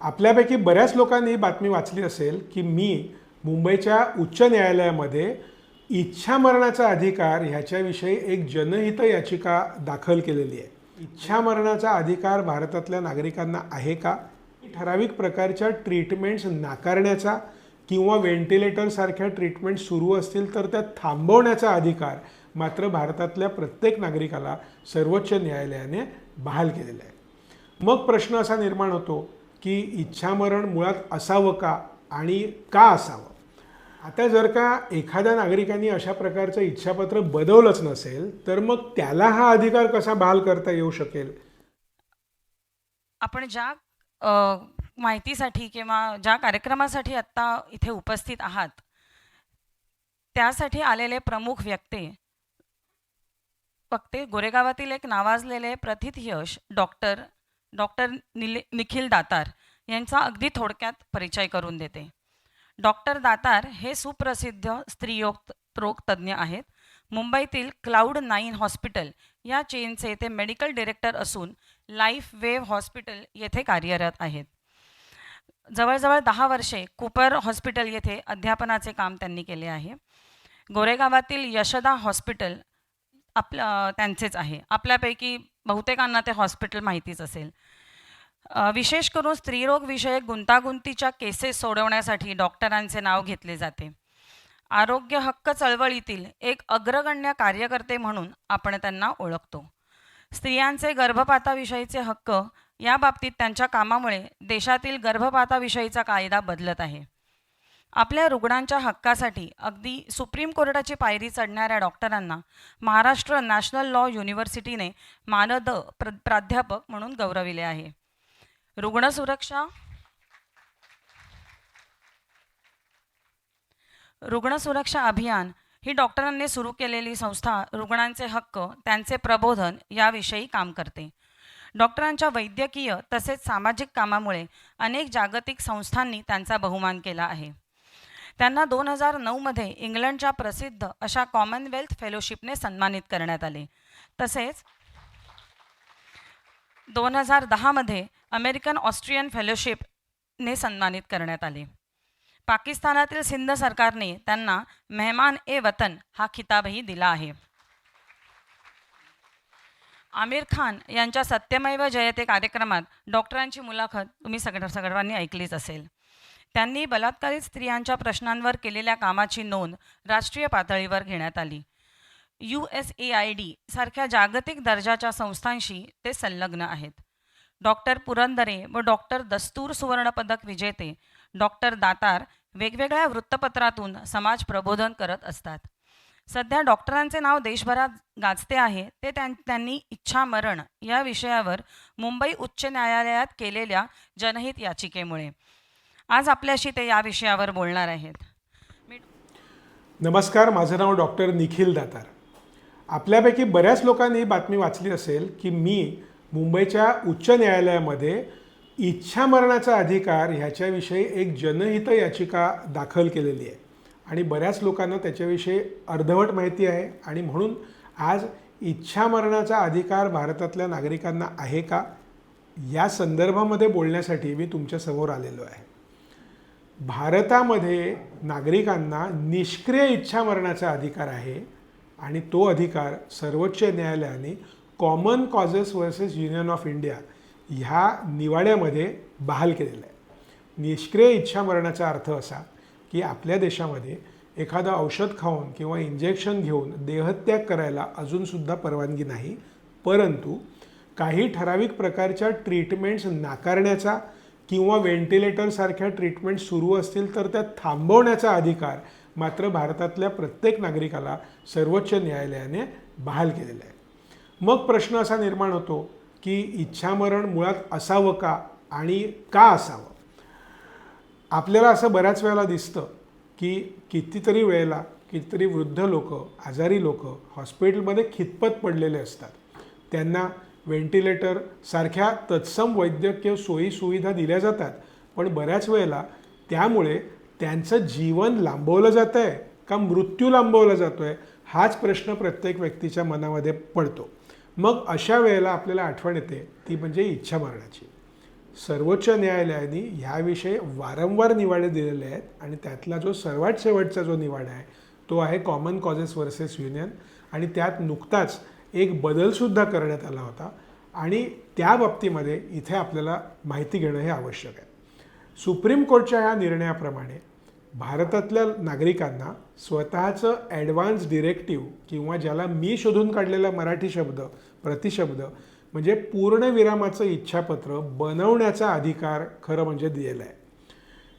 आपल्यापैकी बऱ्याच लोकांनी ही बातमी वाचली असेल की मी मुंबईच्या उच्च न्यायालयामध्ये इच्छामरणाचा अधिकार ह्याच्याविषयी एक जनहित याचिका दाखल केलेली आहे. इच्छामरणाचा अधिकार भारतातल्या नागरिकांना आहे का? ठराविक प्रकारच्या ट्रीटमेंट्स नाकारण्याचा किंवा व्हेंटिलेटरसारख्या ट्रीटमेंट सुरू असतील तर त्या थांबवण्याचा अधिकार मात्र भारतातल्या प्रत्येक नागरिकाला सर्वोच्च न्यायालयाने बहाल केलेला आहे. मग प्रश्न असा निर्माण होतो की इच्छामरण मुळात असावं का आणि का असावं? आता जर का एखाद्या नागरिकांनी अशा प्रकारचं इच्छापत्र बदवलंच नसेल तर मग त्याला हा अधिकार कसा बहाल करता येऊ शकेल? आपण ज्या माहितीसाठी किंवा ज्या कार्यक्रमासाठी आत्ता इथे उपस्थित आहात त्यासाठी आलेले प्रमुख व्यक्ती वक्ते गोरेगावातील एक नावाजलेले प्रथित यश डॉक्टर डॉक्टर निले निखिल दातार यांचा अगदी थोडक्यात परिचय करून देते. डॉक्टर दातार हे सुप्रसिद्ध स्त्रीयोग रोग तज्ज्ञ आहेत. मुंबईतील क्लाउड नाईन हॉस्पिटल या चेनचे ते मेडिकल डिरेक्टर असून लाईफ वेव्ह हॉस्पिटल येथे कार्यरत आहेत. जवळजवळ दहा वर्षे कुपर हॉस्पिटल येथे अध्यापनाचे काम त्यांनी केले आहे. गोरेगावातील यशदा हॉस्पिटल आपलं त्यांचेच आहे. आपल्यापैकी बहुतेकांना ते हॉस्पिटल माहितीच असेल. विशेष करून स्त्रीरोगविषयक गुंतागुंतीच्या केसेस सोडवण्यासाठी डॉक्टरांचे नाव घेतले जाते. आरोग्य हक्क चळवळीतील एक अग्रगण्य कार्यकर्ते म्हणून आपण त्यांना ओळखतो. स्त्रियांचे गर्भपाताविषयीचे हक्क या बाबतीत त्यांच्या कामामुळे देशातील गर्भपाताविषयीचा कायदा बदलत आहे. आपल्या रुग्णांच्या हक्कासाठी अगदी सुप्रीम कोर्टाची पायरी चढणाऱ्या डॉक्टरांना महाराष्ट्र नॅशनल लॉ युनिव्हर्सिटीने मानद प्र प्राध्यापक म्हणून गौरविले आहे. रुग्ण सुरक्षा. अभियान ही डॉक्टरांनी सुरू केलेली संस्था रुग्णांचे हक्क त्यांचे प्रबोधन याविषयी काम करते. डॉक्टरांच्या वैद्यकीय तसेच सामाजिक कामामुळे अनेक जागतिक संस्थांनी त्यांचा बहुमान केला आहे. त्यांना दोन हजार नऊमध्ये इंग्लंडच्या प्रसिद्ध अशा कॉमनवेल्थ फेलोशिपने सन्मानित करण्यात आले. तसेच दोन हजार दहामध्ये अमेरिकन ऑस्ट्रियन फेलोशिपने सन्मानित करण्यात आले. पाकिस्तानातील सिंध सरकारने त्यांना मेहमान ए वतन हा खिताबही दिला आहे. आमिर खान यांच्या सत्यमैव जयते कार्यक्रमात डॉक्टरांची मुलाखत तुम्ही सगळ्या सर्वांनी ऐकलीच असेल. त्यांनी बलात्कारित स्त्रियांच्या प्रश्नांवर केलेल्या कामाची नोंद राष्ट्रीय पातळीवर घेण्यात आली. U S A I D सारख्या जागतिक दर्जाच्या संस्थांशी ते संलग्न आहेत. डॉक्टर पुरंदरे व डॉक्टर दस्तूर सुवर्णपदक विजेते डॉक्टर दातार वेगवेगळ्या वृत्तपत्रातून समाज प्रबोधन करत असतात. सध्या डॉक्टरांचे नाव देशभरात गाजते आहे. ते त्यां त्यांनी इच्छा मरण या विषयावर मुंबई उच्च न्यायालयात केलेल्या जनहित याचिकेमुळे. आज आपल्याशी ते या विषयावर बोलणार आहेत. नमस्कार माझं नाव डॉक्टर निखिल दातार. आपल्यापैकी बऱ्याच लोकांनी ही बातमी वाचली असेल की मी मुंबईच्या उच्च न्यायालयामध्ये इच्छा मरणाचा अधिकार ह्याच्याविषयी एक जनहित याचिका दाखल केलेली आहे. आणि बऱ्याच लोकांना त्याच्याविषयी अर्धवट माहिती आहे. आणि म्हणून आज इच्छा मरणाचा अधिकार भारतातल्या नागरिकांना आहे का? या संदर्भामध्ये बोलण्यासाठी मी तुमच्यासमोर आलेलो आहे. भारतामध्ये नागरिकांना निष्क्रिय इच्छा मरणाचा अधिकार आहे. आणि तो अधिकार सर्वोच्च न्यायालयाने Common Causes versus Union of India ह्या निवाड्यामध्ये बहाल केलेला आहे. निष्क्रिय इच्छा मरणाचा अर्थ असा की आपल्या देशामध्ये एखादं औषध खाऊन किंवा इंजेक्शन घेऊन देहत्याग करायला अजूनसुद्धा परवानगी नाही परंतु काही ठराविक प्रकारच्या ट्रीटमेंट्स नाकारण्याचा किंवा व्हेंटिलेटरसारख्या ट्रीटमेंट सुरू असतील तर त्या थांबवण्याचा अधिकार मात्र भारतातल्या प्रत्येक नागरिकाला सर्वोच्च न्यायालयाने बहाल केलेला आहे. मग प्रश्न असा निर्माण होतो की इच्छामरण मुळात असावं का आणि का असावं? आपल्याला असं बऱ्याच वेळेला दिसतं की कितीतरी वेळेला कितीतरी वृद्ध लोक आजारी लोक हॉस्पिटलमध्ये खितपत पडलेले असतात. त्यांना व्हेंटिलेटर सारख्या तत्सम वैद्यकीय सोयी सुविधा दिल्या जातात पण बऱ्याच वेळेला त्यामुळे त्यांचं जीवन लांबवलं जातं आहे का मृत्यू लांबवला जातो आहे हाच प्रश्न प्रत्येक व्यक्तीच्या मनामध्ये पडतो. मग अशा वेळेला आपल्याला आठवण येते ती म्हणजे इच्छा मरणाची सर्वोच्च न्यायालयाने ह्याविषयी वारंवार निवाडे दिलेले आहेत आणि त्यातला जो सर्वात शेवटचा जो निवाडा आहे तो आहे कॉमन कॉजेस वर्सेस युनियन आणि त्यात नुकताच एक बदलसुद्धा करण्यात आला होता आणि त्या बाबतीमध्ये इथे आपल्याला माहिती घेणं हे आवश्यक आहे. सुप्रीम कोर्टच्या ह्या निर्णयाप्रमाणे भारतातल्या नागरिकांना स्वतःचं ॲडव्हान्स डिरेक्टिव्ह किंवा ज्याला मी शोधून काढलेला मराठी शब्द प्रतिशब्द म्हणजे पूर्णविरामाचं इच्छापत्र बनवण्याचा अधिकार खरं म्हणजे दिलेला आहे.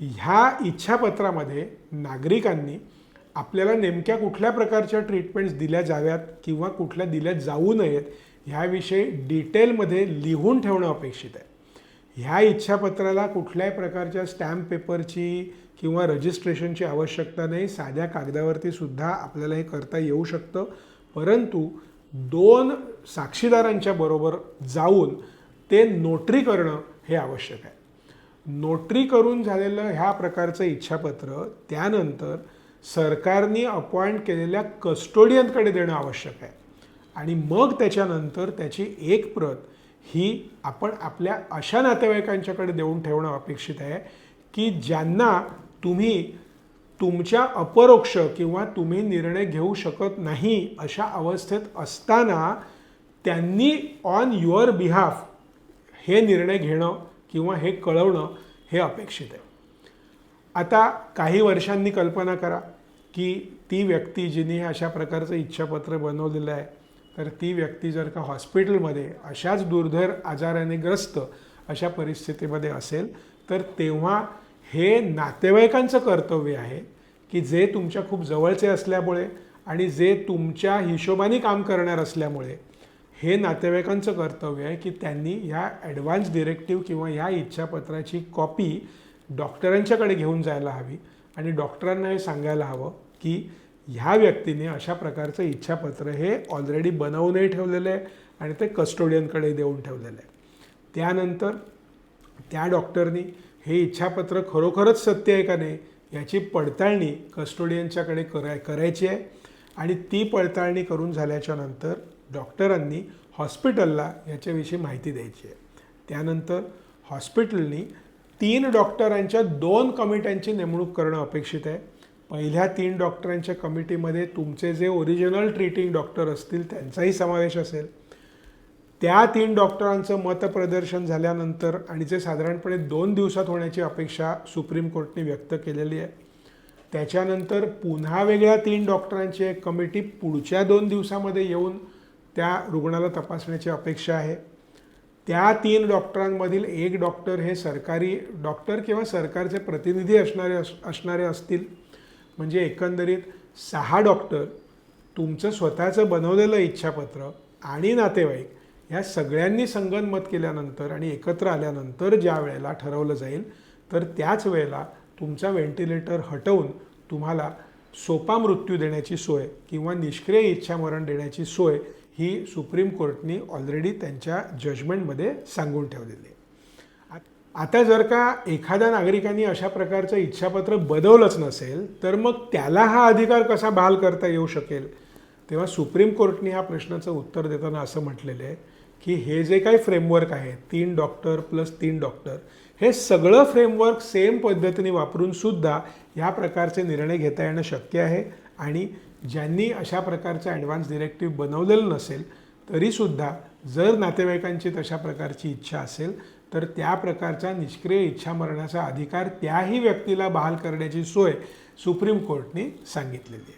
ह्या इच्छापत्रामध्ये नागरिकांनी आपल्याला नेमक्या कुठल्या प्रकारच्या ट्रीटमेंट्स दिल्या जाव्यात किंवा कुठल्या दिल्या जाऊ नयेत ह्याविषयी डिटेलमध्ये लिहून ठेवणं अपेक्षित आहे. ह्या इच्छापत्राला कुठल्याही प्रकारच्या स्टॅम्प पेपरची किंवा रजिस्ट्रेशनची आवश्यकता नाही. साध्या कागदावरती सुद्धा आपल्याला हे करता येऊ शकतं. परंतु दोन साक्षीदारांच्या बरोबर जाऊन ते नोटरी करणं हे आवश्यक आहे. नोटरी करून झालेलं ह्या प्रकारचं इच्छापत्र त्यानंतर सरकारने अपॉइंट केलेल्या कस्टोडियनकडे देणं आवश्यक आहे. आणि मग त्याच्यानंतर त्याची एक प्रत ही आपण आपल्या अशा नातेवाईकांच्याकडे देऊन ठेवणं अपेक्षित आहे की ज्यांना तुम्ही तुमच्या अपरोक्ष किंवा तुम्ही निर्णय घेऊ शकत नाही अशा अवस्थेत असताना त्यांनी ऑन युअर बिहाफ हे निर्णय घेणं किंवा हे कळवणं हे अपेक्षित आहे. आता काही वर्षांनी कल्पना करा की ती व्यक्ती जिने अशा प्रकारचं इच्छापत्र बनवलेलं आहे तर ती व्यक्ती जर का हॉस्पिटलमध्ये अशाच दुर्धर आजाराने ग्रस्त अशा परिस्थितीमध्ये असेल तर तेव्हा हे नातेवाईकांचं कर्तव्य आहे की जे तुमच्या खूप जवळचे असल्यामुळे आणि जे तुमच्या हिशोबाने काम करणार असल्यामुळे हे नातेवाईकांचं कर्तव्य आहे की त्यांनी ह्या ॲडव्हान्स डिरेक्टिव्ह किंवा ह्या इच्छापत्राची कॉपी डॉक्टरांच्याकडे घेऊन जायला हवी आणि डॉक्टरांना हे सांगायला हवं की ह्या व्यक्तीने अशा प्रकारचं इच्छापत्र हे ऑलरेडी बनवूनही ठेवलेलं आहे आणि ते कस्टोडियनकडे देऊन ठेवलेलं आहे. त्यानंतर त्या डॉक्टरनी हे इच्छापत्र खरोखरच सत्य आहे का नाही याची पडताळणी कस्टोडियनच्याकडे कराय करायची आहे. आणि ती पडताळणी करून झाल्याच्यानंतर डॉक्टरांनी हॉस्पिटलला याच्याविषयी माहिती द्यायची आहे. त्यानंतर हॉस्पिटलनी तीन डॉक्टरांच्या दोन कमिट्यांची नेमणूक करणं अपेक्षित आहे. पहिल्या तीन डॉक्टरांच्या कमिटीमध्ये तुमचे जे ओरिजिनल ट्रीटिंग डॉक्टर असतील त्यांचाही समावेश असेल. त्या तीन डॉक्टरांचं मतप्रदर्शन झाल्यानंतर आणि जे साधारणपणे दोन दिवसात होण्याची अपेक्षा सुप्रीम कोर्टने व्यक्त केलेली आहे त्याच्यानंतर पुन्हा वेगळ्या तीन डॉक्टरांची एक कमिटी पुढच्या दोन दिवसामध्ये येऊन त्या रुग्णाला तपासण्याची अपेक्षा आहे. त्या तीन डॉक्टरांमधील एक डॉक्टर हे सरकारी डॉक्टर किंवा सरकारचे प्रतिनिधी असणारे अस असणारे असतील. म्हणजे एकंदरीत सहा डॉक्टर तुमचं स्वतःचं बनवलेलं इच्छापत्र आणि नातेवाईक ह्या सगळ्यांनी संगनमत केल्यानंतर आणि एकत्र आल्यानंतर ज्या वेळेला ठरवलं जाईल तर त्याच वेळेला तुमचा व्हेंटिलेटर हटवून तुम्हाला सोपा मृत्यू देण्याची सोय किंवा निष्क्रिय इच्छामरण देण्याची सोय ही सुप्रीम कोर्टनी ऑलरेडी त्यांच्या जजमेंटमध्ये सांगून ठेवलेली आहे. आता जर का एखाद्या नागरिकांनी अशा प्रकारचं इच्छापत्र बनवलंच नसेल तर मग त्याला हा अधिकार कसा बहाल करता येऊ शकेल? तेव्हा सुप्रीम कोर्टने ह्या प्रश्नाचं उत्तर देताना असं म्हटलेलं आहे की हे जे काही फ्रेमवर्क आहे तीन डॉक्टर प्लस तीन डॉक्टर हे सगळं फ्रेमवर्क सेम पद्धतीने वापरून सुद्धा ह्या प्रकारचे निर्णय घेता येणं शक्य आहे. आणि ज्यांनी अशा प्रकारचं ॲडव्हान्स डिरेक्टिव्ह बनवलेलं नसेल तरीसुद्धा जर नातेवाईकांची तशा प्रकारची इच्छा असेल तर त्या प्रकारचा निष्क्रिय इच्छा मरणाचा अधिकार त्याही व्यक्तीला बहाल करण्याची सोय सुप्रीम कोर्टने सांगितलेली आहे.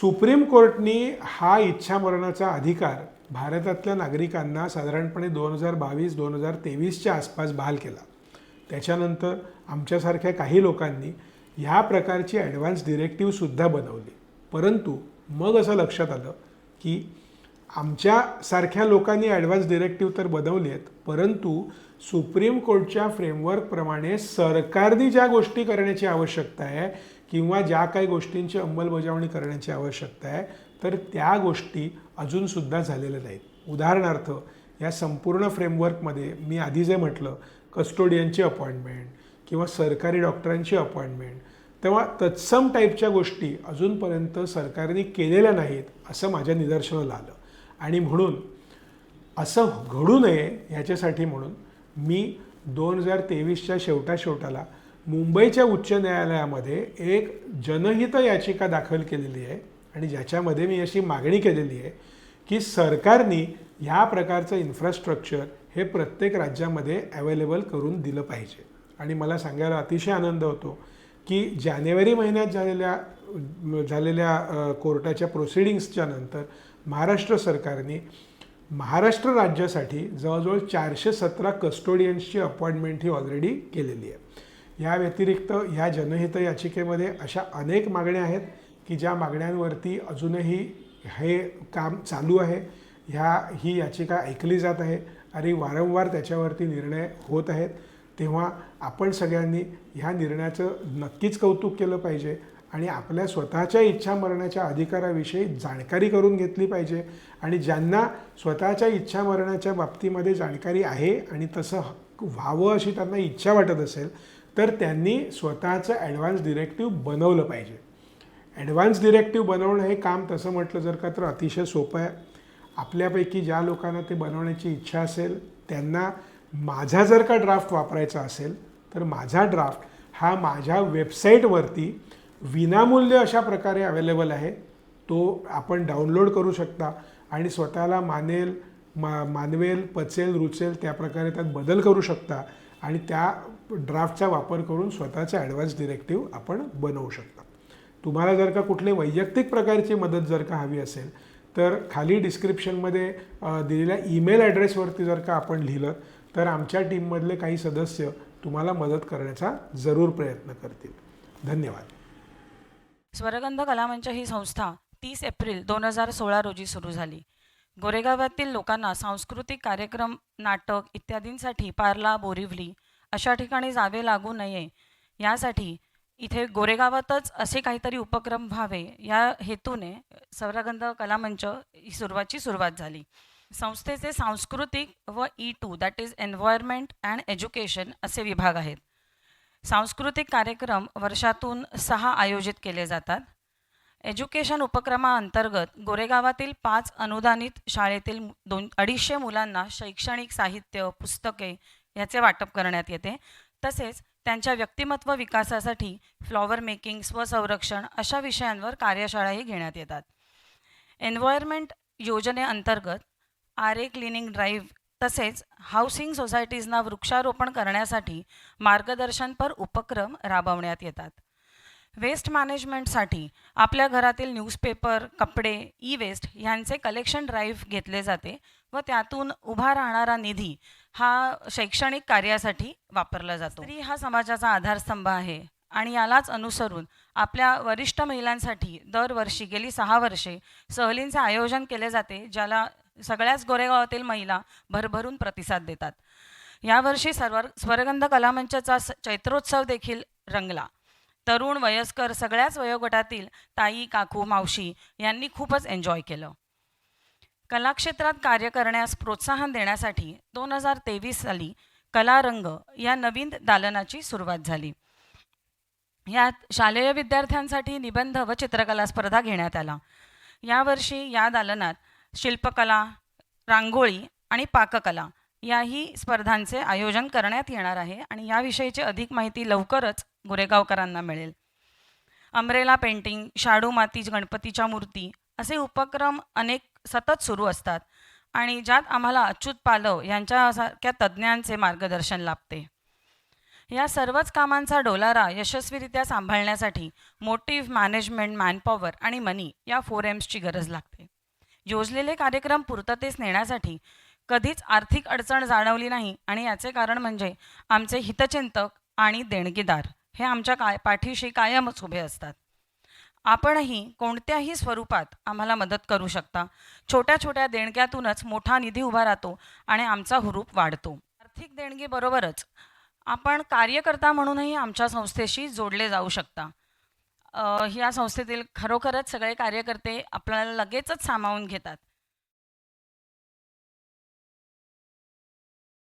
सुप्रीम कोर्टनी हा इच्छा मरणाचा अधिकार भारतातल्या नागरिकांना साधारणपणे दोन हजार बावीस दोन हजार तेवीसच्या आसपास बहाल केला. त्याच्यानंतर आमच्यासारख्या काही लोकांनी ह्या प्रकारची ॲडव्हान्स डिरेक्टिव्हसुद्धा बनवली. परंतु मग असं लक्षात आलं की आमच्यासारख्या लोकांनी ॲडव्हान्स डिरेक्टिव्ह तर बनवली आहेत परंतु सुप्रीम कोर्टच्या फ्रेमवर्कप्रमाणे सरकारने ज्या गोष्टी करण्याची आवश्यकता आहे किंवा ज्या काही गोष्टींची अंमलबजावणी करण्याची आवश्यकता आहे तर त्या गोष्टी अजूनसुद्धा झालेल्या नाहीत. उदाहरणार्थ या संपूर्ण फ्रेमवर्कमध्ये मी आधी जे म्हटलं कस्टोडियनची अपॉइंटमेंट किंवा सरकारी डॉक्टरांची अपॉइंटमेंट तेव्हा तत्सम टाईपच्या गोष्टी अजूनपर्यंत सरकारने केलेल्या नाहीत असं माझ्या निदर्शनाला आलं. आणि म्हणून असं घडू नये ह्याच्यासाठी म्हणून मी दोन हजार तेवीसच्या शेवटा शेवटाला मुंबईच्या उच्च न्यायालयामध्ये एक जनहित याचिका दाखल केलेली आहे आणि ज्याच्यामध्ये मी अशी मागणी केलेली आहे की सरकारने ह्या प्रकारचं इन्फ्रास्ट्रक्चर हे प्रत्येक राज्यामध्ये अवेलेबल करून दिलं पाहिजे. आणि मला सांगायला अतिशय आनंद होतो की जानेवारी महिन्यात झालेल्या झालेल्या कोर्टाच्या प्रोसिडिंग्सच्या नंतर महाराष्ट्र सरकारने महाराष्ट्र राज्यासाठी जवळजवळ चारशे सतरा कस्टोडियन्सची अपॉइंटमेंट ही ऑलरेडी केलेली आहे. या व्यतिरिक्त ह्या जनहित याचिकेमध्ये अशा अनेक मागण्या आहेत की ज्या मागण्यांवरती अजूनही हे काम चालू आहे. ह्या ही याचिका ऐकली जात आहे आणि वारंवार त्याच्यावरती निर्णय होत आहेत. तेव्हा आपण सगळ्यांनी ह्या निर्णयाचं नक्कीच कौतुक केलं पाहिजे. आणि आपल्या स्वतःच्या इच्छा मरणाच्या अधिकाराविषयी जाणकारी करून घेतली पाहिजे. आणि ज्यांना स्वतःच्या इच्छा मरणाच्या बाबतीमध्ये जाणकारी आहे आणि तसं हक्क व्हावं अशी त्यांना इच्छा वाटत असेल तर त्यांनी स्वतःचं ॲडव्हान्स डिरेक्टिव्ह बनवलं पाहिजे. ॲडव्हान्स डिरेक्टिव्ह बनवणं हे काम तसं म्हटलं जर का तर अतिशय सोपं आहे. आपल्यापैकी ज्या लोकांना ते बनवण्याची इच्छा असेल त्यांना माझा जर का ड्राफ्ट वापरायचा असेल तर माझा ड्राफ्ट हा माझ्या वेबसाईटवरती विनामूल्य अशा प्रकारे अवेलेबल आहे. तो आपण डाउनलोड करू शकता आणि स्वतःला मानेल मा मानवेल पचेल रुचेल त्या प्रकारे त्यात बदल करू शकता आणि त्या ड्राफ्टचा वापर करून स्वतःचा ॲडव्हान्स डिरेक्टिव्ह आपण बनवू शकता. तुम्हाला जर का कुठले वैयक्तिक प्रकारची मदत जर का हवी असेल तर खाली डिस्क्रिप्शनमध्ये दिलेल्या ईमेल ॲड्रेसवरती जर का आपण लिहिलं तर आमच्या टीममधले काही सदस्य तुम्हाला मदत करण्याचा जरूर प्रयत्न करतील. धन्यवाद. स्वरगंध कलामंच ही संस्था तीस एप्रिल दोन हजार सोळा रोजी सुरू झाली. गोरेगावातील लोकांना सांस्कृतिक कार्यक्रम नाटक इत्यादींसाठी पार्ला बोरिवली. अशा ठिकाणी जावे लागू नये. यासाठी इथे गोरेगावातच असे काहीतरी उपक्रम व्हावे. या हेतूने स्वरगंध कलामंच ही सुरुवातची सुरुवात झाली. संस्थेचे सांस्कृतिक व E two that is environment and education असे विभाग आहेत. सांस्कृतिक कार्यक्रम वर्षातून सहा आयोजित केले जातात. एज्युकेशन उपक्रमाअंतर्गत गोरेगावातील पाच अनुदानित शाळेतील दोन अडीचशे मुलांना शैक्षणिक साहित्य पुस्तके याचे वाटप करण्यात येते. तसेच त्यांच्या व्यक्तिमत्व विकासासाठी फ्लॉवर मेकिंग स्वसंरक्षण अशा विषयांवर कार्यशाळाही घेण्यात येतात. एन्व्हायरमेंट योजनेअंतर्गत आरे क्लिनिंग ड्राईव्ह तसेच हाऊसिंग सोसायटीजना वृक्षारोपण करण्यासाठी मार्गदर्शनपर उपक्रम राबवण्यात येतात. वेस्ट मॅनेजमेंटसाठी आपल्या घरातील न्यूजपेपर कपडे ई वेस्ट ह्यांचे कलेक्शन ड्राईव्ह घेतले जाते व त्यातून उभा राहणारा निधी हा शैक्षणिक कार्यासाठी वापरला जातो. स्त्री हा समाजाचा आधारस्तंभ आहे आणि यालाच अनुसरून आपल्या वरिष्ठ महिलांसाठी दरवर्षी गेली सहा वर्षे सहलींचे आयोजन केले जाते ज्याला सगळ्याच गोरेगावातील महिला भरभरून प्रतिसाद देतात. यावर्षी सर्व स्वरगंध कलामंचचा चैत्रोत्सव देखील रंगला. तरुण वयस्कर सगळ्याच वयोगटातील ताई काकू मावशी यांनी खूपच एन्जॉय केलं. कलाक्षेत्रात कार्य करण्यास प्रोत्साहन देण्यासाठी दोन हजार तेवीस साली कलारंग या नवीन दालनाची सुरुवात झाली. यात शालेय विद्यार्थ्यांसाठी निबंध व चित्रकला स्पर्धा घेण्यात आला. यावर्षी या दालनात शिल्पकला रांगोळी आणि पाककला याही स्पर्धांचे आयोजन करण्यात येणार आहे आणि याविषयीची अधिक माहिती लवकरच गोरेगावकरांना मिळेल. अमरेला पेंटिंग शाडू माती गणपतीच्या मूर्ती असे उपक्रम अनेक सतत सुरू असतात आणि ज्यात आम्हाला अच्युत पालव यांच्यासारख्या तज्ज्ञांचे मार्गदर्शन लाभते. या सर्वच कामांचा डोलारा यशस्वीरित्या सांभाळण्यासाठी मोटिव्ह मॅनेजमेंट मॅनपॉवर आणि मनी या फोर एम्सची गरज लागते. योजलेले कार्यक्रम पूर्ततेस नेण्यासाठी कधीच आर्थिक अडचण जाणवली नाही आणि याचे कारण म्हणजे आमचे हितचिंतक आणि देणगीदार हे आमच्या काय पाठीशी कायमच उभे असतात. आपणही कोणत्याही स्वरूपात आम्हाला मदत करू शकता. छोट्या छोट्या देणग्यातूनच मोठा निधी उभा राहतो आणि आमचा हुरूप वाढतो. आर्थिक देणगीबरोबरच आपण कार्यकर्ता म्हणूनही आमच्या संस्थेशी जोडले जाऊ शकता. ह्या संस्थेतील खरोखरच सगळे कार्यकर्ते आपल्याला लगेचच सामावून घेतात.